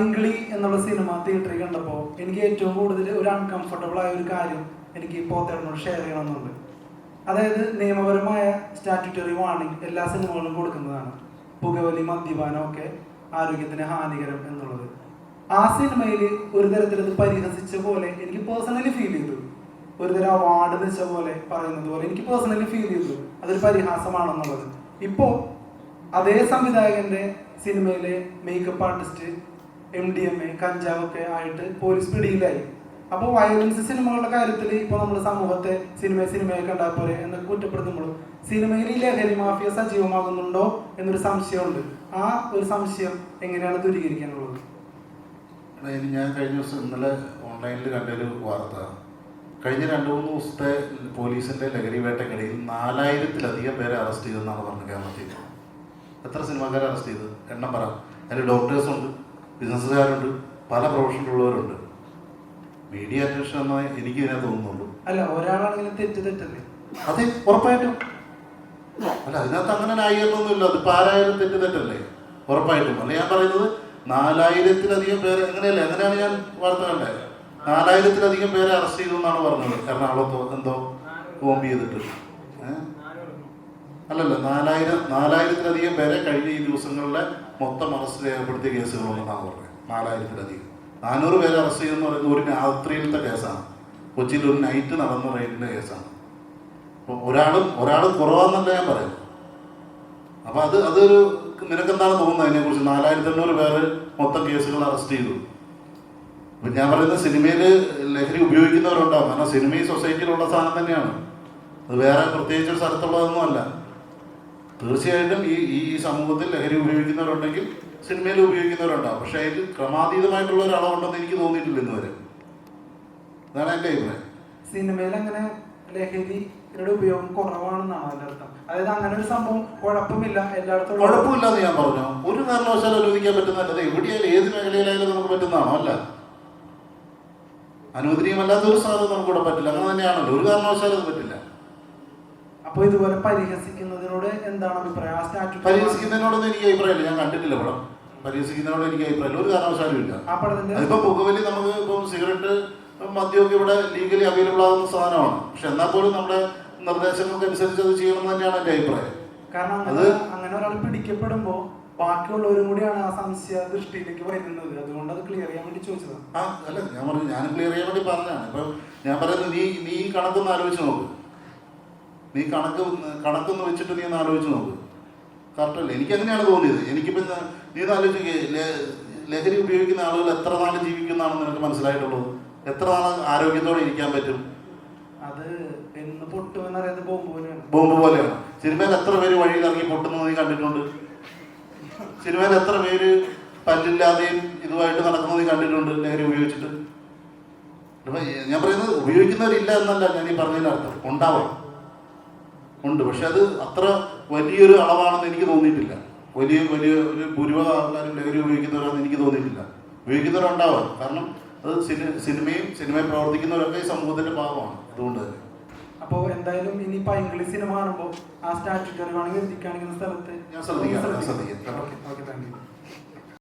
അങ്കിളി എന്നുള്ള സിനിമ തിയേറ്ററിൽ കണ്ടപ്പോൾ എനിക്ക് ഏറ്റവും കൂടുതൽ ഒരു അൺകംഫർട്ടബിൾ ആയ ഒരു കാര്യം എനിക്ക് പോത്തേടനോട് ഷെയർ ചെയ്യണമെന്നുണ്ട്. അതായത് നിയമപരമായ സ്റ്റാറ്റ്യൂട്ടറി വാർണിംഗ് എല്ലാ സിനിമകളും കൊടുക്കുന്നതാണ്. പുകവലി മദ്യപാനം ഒക്കെ ആരോഗ്യത്തിന് ഹാനികരം എന്നുള്ളത്. ആ സിനിമയിൽ ഒരു തരത്തിൽ അത് പരിഹസിച്ച പോലെ എനിക്ക് പേഴ്സണലി ഫീൽ ചെയ്തു. ഒരു തരം അവാർഡ് വെച്ച പോലെ പറയുന്നത് പോലെ എനിക്ക് പേഴ്സണലി ഫീൽ ചെയ്തു. അതൊരു പരിഹാസമാണെന്നുള്ളത്. ഇപ്പോൾ അതേ സംവിധായകന്റെ സിനിമയിലെ makeup artist M D M A കഞ്ചാവൊക്കെ ആയിട്ട് പോലീസ് പിടിയിലായി. അപ്പോൾ വയലൻസ് സിനിമകളുടെ കാര്യത്തിൽ ഇപ്പോൾ നമ്മൾ സമൂഹത്തെ സിനിമ സിനിമയെ കണ്ടാൽ പോലെ എന്നൊക്കെ കുറ്റപ്പെടുത്തുമ്പോൾ സിനിമയിൽ ഈ ലഹരി മാഫിയ സജീവമാകുന്നുണ്ടോ എന്നൊരു സംശയമുണ്ട്. ആ ഒരു സംശയം എങ്ങനെയാണ് ദൂരീകരിക്കാനുള്ളത്? ഞാൻ കഴിഞ്ഞ ദിവസം ഇന്നലെ ഓൺലൈനിൽ കണ്ടൊരു വാർത്ത. കഴിഞ്ഞ രണ്ട് മൂന്ന് ദിവസത്തെ പോലീസിന്റെ ലഹരി വേട്ടക്കിടയിൽ നാലായിരത്തിലധികം പേരെ അറസ്റ്റ് ചെയ്തെന്നാണ് പറഞ്ഞത് കേരളത്തിൽ. എത്ര സിനിമാക്കാരെ അറസ്റ്റ് ചെയ്ത്? എണ്ണം പറ. അതിൽ ഡോക്ടേഴ്സ് ഉണ്ട്. ബിസിനസ്സുകാരുണ്ട് പല പ്രൊഫഷനിലുള്ളവരുണ്ട്. മീഡിയ അറ്റൻഷൻ എന്നാ എനിക്ക് ഇതിനെ തോന്നുന്നുള്ളൂ അല്ല ഒരാളാണെങ്കിലും തെറ്റ് തെറ്റല്ലേ? അതെ ഉറപ്പായിട്ടും. അല്ല അതിനകത്ത് അങ്ങനെ ന്യായീകരണമൊന്നുമില്ല. അതിപ്പോൾ ആരായാലും തെറ്റ് തെറ്റല്ലേ? ഉറപ്പായിട്ടും. അല്ല ഞാൻ പറയുന്നത് നാലായിരത്തിലധികം പേര് അങ്ങനെയല്ലേ? അങ്ങനെയാണ് ഞാൻ വാർത്ത കണ്ടത്. നാലായിരത്തിലധികം പേരെ അറസ്റ്റ് ചെയ്തു എന്നാണ് പറഞ്ഞത്. എറണാകുളത്തോ എന്തോ ബോംബ് ചെയ്തിട്ട്. ഏഹ്? അല്ലല്ല നാലായിരം നാലായിരത്തിലധികം പേരെ കഴിഞ്ഞ ഈ ദിവസങ്ങളിലെ മൊത്തം അറസ്റ്റ് രേഖപ്പെടുത്തിയ കേസുകളുണ്ടെന്നാണ് പറഞ്ഞത്. നാലായിരത്തിലധികം. നാനൂറ് പേരെ അറസ്റ്റ് ചെയ്തെന്ന് പറയുന്നത് ഒരു രാത്രിയിലത്തെ കേസാണ്. കൊച്ചിയിൽ ഒരു നൈറ്റ് നടന്ന റെയ്ഡിന്റെ കേസാണ്. അപ്പോൾ ഒരാളും ഒരാളും കുറവാന്നല്ല ഞാൻ പറയുന്നത്. അപ്പോൾ അത് അതൊരു നിനക്കെന്താണ് തോന്നുന്നത് അതിനെക്കുറിച്ച്? നാലായിരത്തി എണ്ണൂറ് പേര് മൊത്തം കേസുകൾ അറസ്റ്റ് ചെയ്തു. അപ്പം ഞാൻ പറയുന്നത് സിനിമയിൽ ലഹരി ഉപയോഗിക്കുന്നവരുണ്ടാവും. കാരണം സിനിമ ഈ സൊസൈറ്റിയിലുള്ള സാധനം തന്നെയാണ്. അത് വേറെ പ്രത്യേകിച്ച് ഒരു സ്ഥലത്തുള്ളതൊന്നും അല്ല. തീർച്ചയായിട്ടും ഈ ഈ സമൂഹത്തിൽ ലഹരി ഉപയോഗിക്കുന്നവരുണ്ടെങ്കിൽ സിനിമയിൽ ഉപയോഗിക്കുന്നവരുണ്ടാവും. പക്ഷെ അതിൽ ക്രമാതീതമായിട്ടുള്ള ഒരാളുണ്ടെന്ന് എനിക്ക് തോന്നിയിട്ടില്ല ഇന്ന് വരെ അതാണ് എന്റെ അഭിപ്രായം. സിനിമയിൽ അങ്ങനെ ലഹരിയുടെ ഉപയോഗം കുറവാണെന്നാണ് അർത്ഥം. അതായത് അങ്ങനെ ഒരു സംഭവം കുഴപ്പമില്ല എല്ലായിടത്തും കുഴപ്പമില്ലെന്ന് ഞാൻ പറഞ്ഞു. ഒരു കാരണവശാലും അനുവദിക്കാൻ പറ്റുന്നതല്ല എവിടെയായാലും ഏത് മേഖലയിലായാലും നമുക്ക് പറ്റുന്നതാണോ? അല്ല. അനുവദനീയമല്ലാത്തൊരു സാധനം നമുക്കിവിടെ പറ്റില്ല. അങ്ങനെ തന്നെയാണല്ലോ. ഒരു കാരണവശാലും അത് പറ്റില്ല. അപ്പൊ ഇതുപോലെ പരിഹസിക്കുന്നതിനോട് എന്താണ് അഭിപ്രായം? ആ സ്റ്റാറ്റ്യൂ പരിഹസിക്കുന്നതിനോടൊന്നും എനിക്ക് അഭിപ്രായമില്ല. ഞാൻ കണ്ടിട്ടില്ല പടം. പരിഹസിക്കുന്നതിനോട് എനിക്ക് അഭിപ്രായമില്ല. ഒരു കാരണവശാലും ഇല്ല ആ പടത്തിന്റെ അതിപ്പോ പുകവലി നമുക്ക് ഇപ്പം സിഗരറ്റ് മദ്യമൊക്കെ ഇവിടെ ലീഗലി അവൈലബിൾ ആകുന്ന സാധനമാണ്. പക്ഷെ എന്നാൽ പോലും നമ്മുടെ നിർദ്ദേശങ്ങൾക്ക് അനുസരിച്ച് അത് ചെയ്യണം തന്നെയാണ് എന്റെ അഭിപ്രായം. കാരണം അത് അങ്ങനെ ഒരാൾ പിടിക്കപ്പെടുമ്പോ ബാക്കിയുള്ളവരും കൂടിയാണ് ആ സംശയ ദൃഷ്ടിയിലേക്ക് വരുന്നത്. അതുകൊണ്ട് അത് ക്ലിയർ ചെയ്യാൻ വേണ്ടി ചോദിച്ചതാണ്. ആ അല്ല ഞാൻ പറഞ്ഞു ഞാൻ ക്ലിയർ ചെയ്യാൻ വേണ്ടി പറഞ്ഞാണ് ഇപ്പൊ ഞാൻ പറയുന്നത് നീ നീ കണക്കൊന്ന് ആലോചിച്ച് നോക്ക്. നീ കണക്ക് കണക്കൊന്ന് വെച്ചിട്ട് നീ ഒന്ന് ആലോചിച്ച് നോക്ക്. കറക്റ്റ് അല്ലേ? എനിക്ക് അങ്ങനെയാണ് തോന്നിയത്. എനിക്കിപ്പം നീ ഒന്ന് ആലോചിച്ച് ലഹരി ഉപയോഗിക്കുന്ന ആളുകൾ എത്ര നാൾ ജീവിക്കുന്നതാണെന്ന് നിനക്ക് മനസ്സിലായിട്ടുള്ളത് എത്ര നാൾ ആരോഗ്യത്തോടെ ഇരിക്കാൻ പറ്റും? അത് എന്ന് പൊട്ടുമെന്നറിയാതെ ബോംബ് പോലെയാണ്. ബോംബ് പോലെയാണ്. സിനിമയിൽ എത്ര പേര് വഴിയിൽ ഇറങ്ങി പൊട്ടുന്നത് നീ കണ്ടിട്ടുണ്ട്? സിനിമയിൽ എത്ര പേര് പല്ലില്ലാതെയും ഇതുമായിട്ട് നടക്കുന്നത് നീ കണ്ടിട്ടുണ്ട് ലഹരി ഉപയോഗിച്ചിട്ട്? ഞാൻ പറയുന്നത് ഉപയോഗിക്കുന്നവരില്ല എന്നല്ല ഞാൻ ഈ പറഞ്ഞതിന്റെ അർത്ഥം. ഉണ്ടാവാം ഉണ്ട്. പക്ഷെ അത് അത്ര വലിയൊരു അളവാണെന്ന് എനിക്ക് തോന്നിയിട്ടില്ല. വലിയ വലിയ ഒരു ഭൂരിഭാഗം ആൾക്കാരും ലഹരി ഉപയോഗിക്കുന്നവരാണെന്ന് എനിക്ക് തോന്നിയിട്ടില്ല. ഉപയോഗിക്കുന്നവരുണ്ടാവാം. കാരണം അത് സിനി സിനിമയും സിനിമയിൽ പ്രവർത്തിക്കുന്നവരൊക്കെ ഈ സമൂഹത്തിന്റെ ഭാഗമാണ്. അതുകൊണ്ട് തന്നെ. അപ്പോൾ എന്തായാലും ഇനി ഇംഗ്ലീഷ് സിനിമ കാണുമ്പോൾ ആ സ്റ്റാറ്റ്യൂട്ടറി എത്തിക്കാണിക്കുന്ന സ്ഥലത്ത് ഞാൻ ശ്രദ്ധിക്കാം, ഞാൻ ശ്രദ്ധിക്കാം. Okay thank you.